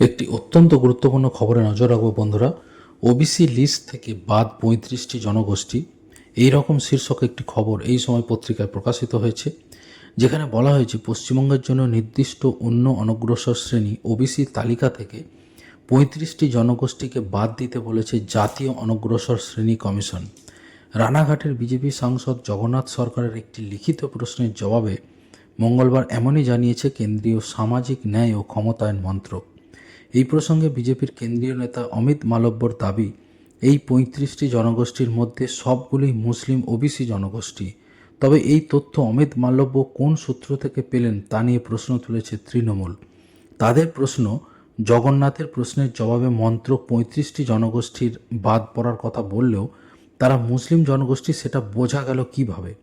একটি অত্যন্ত গুরুত্বপূর্ণ খবরে নজর রাখব বন্ধুরা। ওবিসি লিস্ট থেকে বাদ পঁয়ত্রিশটি জনগোষ্ঠী এই রকম শীর্ষক একটি খবর এই সময় পত্রিকায় প্রকাশিত হয়েছে, যেখানে বলা হয়েছে পশ্চিমবঙ্গের জন্য নির্দিষ্ট অন্য অনগ্রসর শ্রেণি ওবিসি তালিকা থেকে পঁয়ত্রিশটি জনগোষ্ঠীকে বাদ দিতে বলেছে জাতীয় অনগ্রসর শ্রেণি কমিশন। রানাঘাটের বিজেপি সাংসদ জগন্নাথ সরকারের একটি লিখিত প্রশ্নের জবাবে মঙ্গলবার এমনই জানিয়েছে কেন্দ্রীয় সামাজিক ন্যায় ও ক্ষমতায়ন মন্ত্রক। এই প্রসঙ্গে বিজেপির কেন্দ্রীয় নেতা অমিত মালব্যর দাবি, এই পঁয়ত্রিশটি জনগোষ্ঠীর মধ্যে সবগুলোই মুসলিম ওবিসি জনগোষ্ঠী। তবে এই তথ্য অমিত মালব্য কোন সূত্র থেকে পেলেন তা নিয়ে প্রশ্ন তুলেছে তৃণমূল। তাদের প্রশ্ন, জগন্নাথের প্রশ্নের জবাবে মন্ত্র পঁয়ত্রিশটি জনগোষ্ঠীর বাদ পড়ার কথা বললেও তারা মুসলিম জনগোষ্ঠী সেটা বোঝা গেল কীভাবে?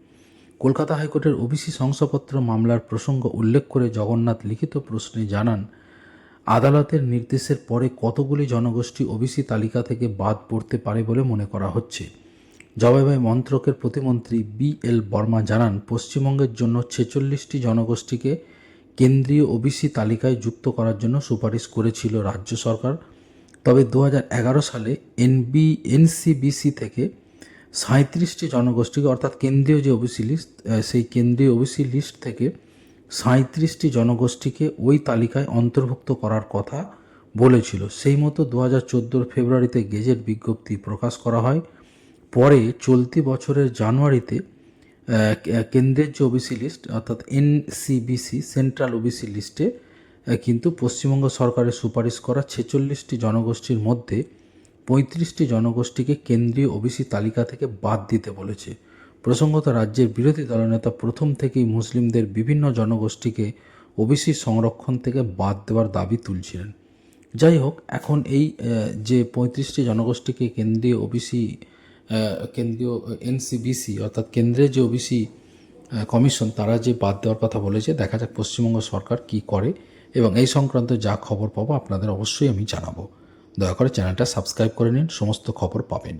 কলকাতা হাইকোর্টের ওবিসি শংসাপত্র মামলার প্রসঙ্গ উল্লেখ করে জগন্নাথ লিখিত প্রশ্নে জানান আদালতের নির্দেশের পরে কতগুলি জনগোষ্ঠী ওবিসি তালিকা থেকে বাদ পড়তে পারে বলে মনে করা হচ্ছে। জবাবে মন্ত্রকের প্রতিমন্ত্রী বি এল বর্মা জানান, পশ্চিমবঙ্গের জন্য ছেচল্লিশটি জনগোষ্ঠীকে কেন্দ্রীয় ওবিসি তালিকায় যুক্ত করার জন্য সুপারিশ করেছিল রাজ্য সরকার। তবে দু হাজার এগারো সালে এনবি, এনসিবিসি থেকে সাঁত্রিশটি জনগোষ্ঠীকে, অর্থাৎ কেন্দ্রীয় যে ওবিসি লিস্ট সেই কেন্দ্রীয় ওবিসি লিস্ট থেকে সাঁত্রিশটি জনগোষ্ঠীকে ওই তালিকায় অন্তর্ভুক্ত করার কথা বলেছিল। সেই মতো দু হাজার চোদ্দোর ফেব্রুয়ারিতে গেজেট বিজ্ঞপ্তি প্রকাশ করা হয়। পরে চলতি বছরের জানুয়ারিতে কেন্দ্রের যে ওবিসি লিস্ট, অর্থাৎ এনসিবিসি, সেন্ট্রাল ওবিসি লিস্টে কিন্তু পশ্চিমবঙ্গ সরকারের সুপারিশ করা ছেচল্লিশটি জনগোষ্ঠীর মধ্যে পঁয়ত্রিশটি জনগোষ্ঠীকে কেন্দ্রীয় ওবিসি তালিকা থেকে বাদ দিতে বলেছে। প্রসঙ্গত রাজ্যের বিরোধী দলনেতা প্রথম থেকেই মুসলিমদের বিভিন্ন জনগোষ্ঠীকে ওবিসি সংরক্ষণ থেকে বাদ দেওয়ার দাবি তুলছিলেন। যাই হোক, এখন এই যে পঁয়ত্রিশটি জনগোষ্ঠীকে কেন্দ্রীয় ওবিসি কেন্দ্রীয় এনসিবিসি অর্থাৎ কেন্দ্রের যে ওবিসি কমিশন, তারা যে বাদ দেওয়ার কথা বলেছে, দেখা যাক পশ্চিমবঙ্গ সরকার কি করে এবং এই সংক্রান্ত যা খবর পাবো আপনাদের অবশ্যই আমি জানাব। দয়া করে চ্যানেলটা সাবস্ক্রাইব করে নিন, সমস্ত খবর পাবেন।